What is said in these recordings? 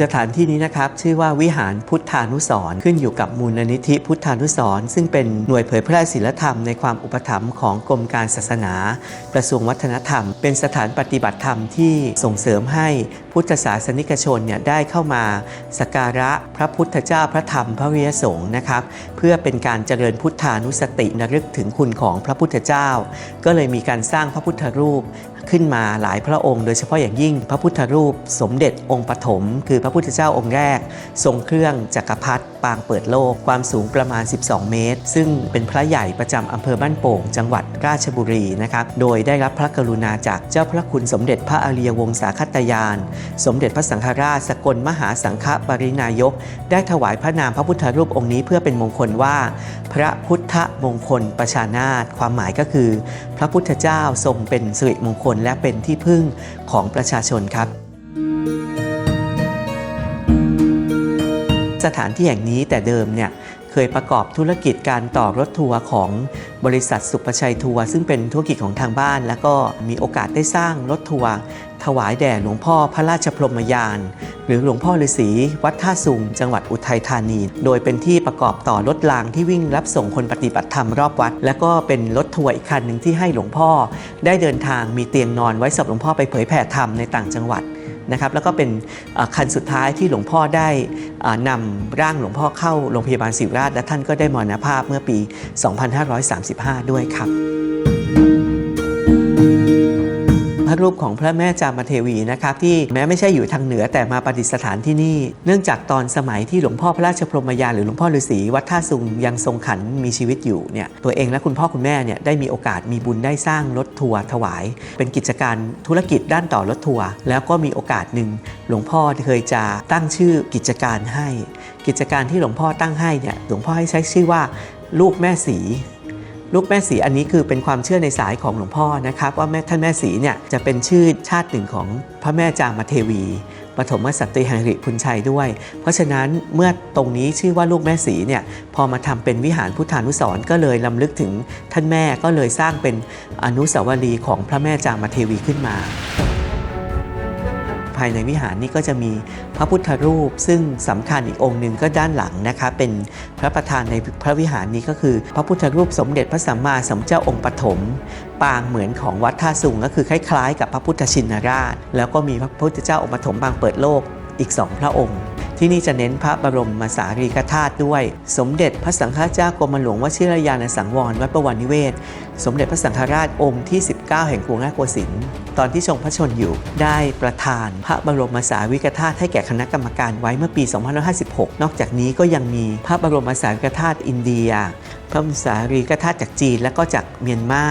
สถานที่นี้นะครับชื่อว่าวิหารพุทธานุสรขึ้นอยู่กับมูลนิธิพุทธานุสรซึ่งเป็นหน่วยเผยแพร่ศิลธรรมในความอุปถัมภ์ของกรมการศาสนา กระทรวงวัฒนธรรม เป็นสถานปฏิบัติธรรมที่ส่งเสริมให้พุทธศาสนิกชนเนี่ยได้เข้ามาสักการะพระพุทธเจ้าพระธรรมพระวิยสงฆ์นะครับเพื่อเป็นการเจริญพุทธานุสติระลึกถึงคุณของพระพุทธเจ้า ก็เลยมีการสร้างพระพุทธรูปขึ้นมาหลายพระองค์ โดยเฉพาะอย่างยิ่งพระพุทธรูป สมเด็จองค์ปฐมคือพระพุทธเจ้าองค์แรก ทรงเครื่องจักรพรรดิ ปางเปิดโลกความสูงประมาณ 12 เมตร ซึ่งเป็นพระใหญ่ประจำอำเภอบ้านโป่ง จังหวัดราชบุรีนะครับโดยได้รับพระกรุณาจากเจ้าพระคุณสมเด็จพระอริยวงศาคตยาน สมเด็จพระสังฆราชสกลมหาสังฆปรินายก ได้ถวายพระนามพระพุทธรูปองค์นี้เพื่อเป็นมงคลว่า พระพุทธมงคลประชานาตความหมายก็คือ พระพุทธเจ้าทรงเป็นสิริมงคลและเป็นที่พึ่งของประชาชนครับ สถานที่แห่งนี้แต่เดิมเนี่ยเคยประกอบธุรกิจการต่อรถทัวร์ของบริษัทสุประชัยทัวร์ซึ่งเป็นธุรกิจของทางบ้าน แล้วก็มีโอกาสได้สร้างรถทัวร์ถวายแด่หลวงพ่อพระราชพรหมยาน หรือหลวงพ่อฤาษีวัดท่าสุง จังหวัดอุทัยธานี โดยเป็นที่ประกอบต่อรถรางที่วิ่งรับส่งคนปฏิบัติธรรมรอบวัด และก็เป็นรถทัวร์อีกคันหนึ่งที่ให้หลวงพ่อ ได้เดินทางมีเตียงนอนไว้สำหรับหลวงพ่อไปเผยแผ่ธรรมในต่างจังหวัด นะครับแล้วก็เป็นคันสุดท้ายที่หลวงพ่อได้นำร่างหลวงพ่อเข้าโรงพยาบาลศิริราชและท่านก็ได้มรณภาพเมื่อปี 2535 ด้วยครับ รูปของพระแม่จามเทวีนะครับที่แม้ไม่ใช่อยู่ทางเหนือแต่มาประดิษฐานที่นี่ เนื่องจากตอนสมัยที่หลวงพ่อพระราชพรหมยานหรือหลวงพ่อฤาษีวัดท่าซุงยังทรงขันมีชีวิตอยู่เนี่ยตัวเองและคุณพ่อคุณแม่เนี่ยได้มีโอกาสมีบุญได้สร้างรถทัวร์ถวาย เป็นกิจการธุรกิจด้านต่อรถทัวร์แล้วก็มีโอกาสหนึ่งหลวงพ่อเคยจะตั้งชื่อกิจการให้ กิจการที่หลวงพ่อตั้งให้เนี่ยหลวงพ่อให้ใช้ชื่อว่าลูกแม่สี ลูกแม่สีอันนี้คือเป็นความเชื่อในสายของหลวงพ่อนะครับ ว่าแม่ท่านแม่สีเนี่ยจะเป็นชื่อชาติหนึ่งของพระแม่จามเทวีปฐมสัตติหังริพุนชัยด้วย เพราะฉะนั้นเมื่อตรงนี้ชื่อว่าลูกแม่สีเนี่ยพอมาทำเป็นวิหารพุทธานุสรก็เลยลำลึกถึงท่านแม่ก็เลยสร้างเป็นอนุสาวรีย์ของพระแม่จามเทวีขึ้นมา ภายในวิหารนี้ก็จะมีพระพุทธรูป ซึ่งสำคัญอีกองค์หนึ่งก็ด้านหลังนะคะเป็นพระประธานในพระวิหารนี้ก็คือ พระพุทธรูปสมเด็จพระสัมมาสัมพุทธเจ้าองค์ปฐมปางเหมือนของวัดท่าสุงก็คือคล้ายๆ กับพระพุทธชินราช แล้วก็มีพระพุทธเจ้าองค์ปฐมปางเปิดโลกอีกสองพระองค์ ที่นี่จะเน้นพระบรมมาสารีกธาตุด้วย สมเด็จพระสังฆเจ้ากรมหลวงวชิรยานสังวรวัดประวันนิเวศ สมเด็จพระสังฆราชองค์ที่ 19 แห่งกรุงราชโกสินทร์ตอนที่ทรงพระชนอยู่ได้ประทานพระบรมสารีริกธาตุให้แก่คณะกรรมการไว้เมื่อปี 2556 นอกจากนี้ก็ยังมีพระบรมสารีริกธาตุอินเดีย พระบรมสารีริกธาตุจากจีนและก็จากเมียนมา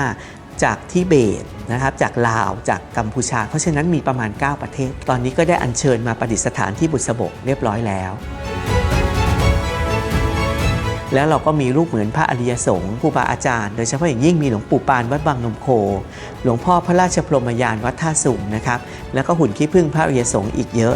จากทิเบตนะครับจากลาวจากกัมพูชา เพราะฉะนั้นมีประมาณ 9 ประเทศ ตอนนี้ก็ได้อัญเชิญมาประดิษฐานที่บุษบกเรียบร้อยแล้ว แล้วเราก็มีรูปเหมือนพระอริยสงฆ์ครูบาอาจารย์ โดยเฉพาะอย่างยิ่งมีหลวงปู่ปานวัดบางนมโค หลวงพ่อพระราชพรหมยานวัดท่าสุงนะครับแล้วก็หุ่นขี้ผึ้งพระอริยสงฆ์อีกเยอะ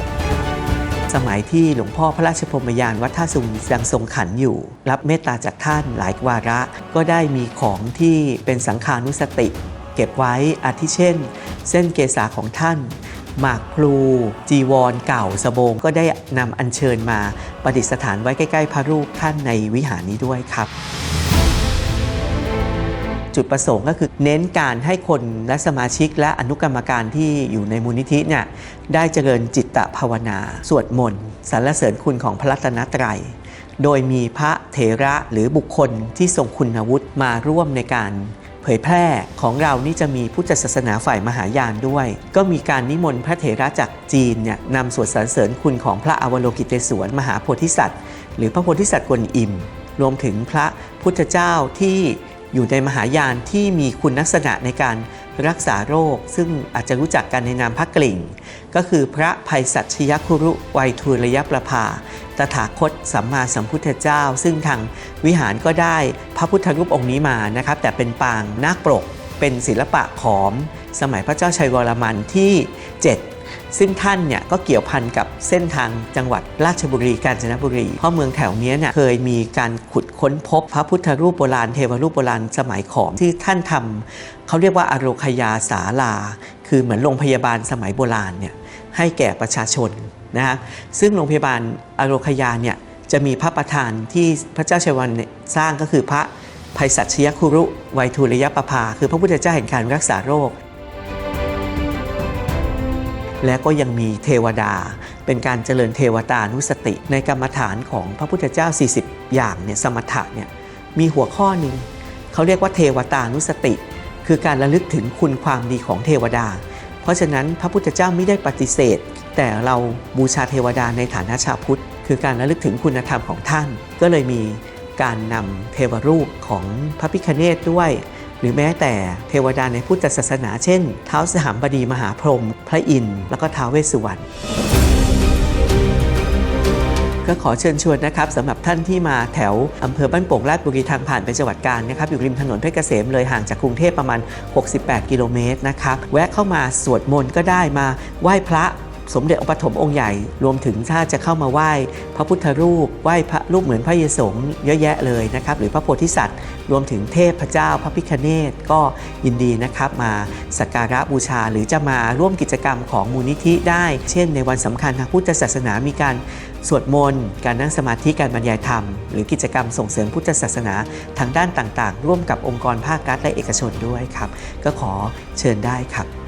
สมัยที่หลวงพ่อพระราชพรมยานวัดท่าสุงยังทรงขันอยู่ รับเมตตาจากท่านหลายวาระ ก็ได้มีของที่เป็นสังขานุสติ เก็บไว้อาทิเช่น เส้นเกษาของท่าน หมากพลู จีวรเก่าสบง ก็ได้นำอัญเชิญมาประดิษฐานไว้ใกล้ ๆ พระรูปท่านในวิหารนี้ด้วยครับ จุดประสงค์ก็คือเน้นการให้คนและสมาชิกและอนุกรรมการที่อยู่ในมูลนิธิเนี่ยได้เจริญจิตตภาวนา สวดมนต์สรรเสริญคุณของพระรัตนตรัย โดยมีพระเถระหรือบุคคลที่ทรงคุณวุฒิมาร่วมในการเผยแพร่ของเรานี่จะมีพุทธศาสนาฝ่ายมหายานด้วย ก็มีการนิมนต์พระเถระจากจีนเนี่ยนำสวดสรรเสริญคุณของพระอวโลกิเตศวรมหาโพธิสัตว์ หรือพระโพธิสัตว์กวนอิม รวมถึงพระพุทธเจ้าที่ อยู่ในมหายานที่มีคุณลักษณะในการรักษาโรค ซึ่งอาจจะรู้จักกันในนามพระกลิ่ง ก็คือพระภัยสัชยคุรุไวยทูลยประภา ตถาคตสัมมาสัมพุทธเจ้า ซึ่งทางวิหารก็ได้พระพุทธรูปองค์นี้มานะครับ แต่เป็นปางนาคปรกเป็นศิลปะขอม สมัยพระเจ้าชัยวรมันที่ 7 ซึ่งท่านเนี่ยก็เกี่ยวพันกับเส้นทางจังหวัดราชบุรีกาญจนบุรี เพราะเมืองแถวนี้เนี่ยเคยมีการขุดค้นพบพระพุทธรูปโบราณเทวรูปโบราณสมัยขอมที่ท่านทำเขาเรียกว่าอโรคยาสาลา คือเหมือนโรงพยาบาลสมัยโบราณเนี่ยให้แก่ประชาชนนะฮะซึ่งโรงพยาบาลอโรคยาเนี่ยจะมีพระประธานที่พระเจ้าชัยวันสร้างก็คือพระภัยสัชยคุรุไวยทูรยประภา คือพระพุทธเจ้าแห่งการรักษาโรค และก็ยังมีเทวดา เป็นการเจริญเทวตานุสติ ในกรรมฐานของพระพุทธเจ้า 40 อย่างเนี่ยสมถะเนี่ยมีหัวข้อหนึ่งเขาเรียกว่าเทวตานุสติ คือการระลึกถึงคุณความดีของเทวดา เพราะฉะนั้นพระพุทธเจ้าไม่ได้ปฏิเสธ แต่เราบูชาเทวดาในฐานะชาวพุทธ คือการระลึกถึงคุณธรรมของท่าน ก็เลยมีการนำเทวรูปของพระพิคเนตด้วย หรือแม้แต่เทวดาในพุทธศาสนาเช่นเท้าสหัมบดีมหาพรหมพระอินทร์แล้วก็ท้าวเวสสุวรรณก็ขอเชิญชวนนะครับสำหรับท่านที่มาแถวอำเภอบ้านโป่งราชบุรีทางผ่านไปจังหวัดกาญนะครับอยู่ริมถนนเพชรเกษมเลยห่างจากกรุงเทพประมาณ 68 กิโลเมตรนะครับแวะเข้ามาสวดมนต์ก็ได้มาไหว้พระ สมเด็จองค์ปฐมองค์ใหญ่ รวมถึงถ้าจะเข้ามาไหว้ พระพุทธรูป ไหว้พระรูปเหมือนพระเยสงเยอะแยะเลยนะครับ หรือพระโพธิสัตว์ รวมถึงเทพเจ้าพระพิคเนตก็ยินดีนะครับ มาสักการะบูชาหรือจะมาร่วมกิจกรรมของมูลนิธิได้ เช่น ในวันสำคัญทางพุทธศาสนามีการสวดมนต์ การนั่งสมาธิการบรรยายธรรม หรือกิจกรรมส่งเสริมพุทธศาสนาทางด้านต่างๆ ร่วมกับองค์กรภาครัฐและเอกชนด้วยครับ ก็ขอเชิญได้ครับ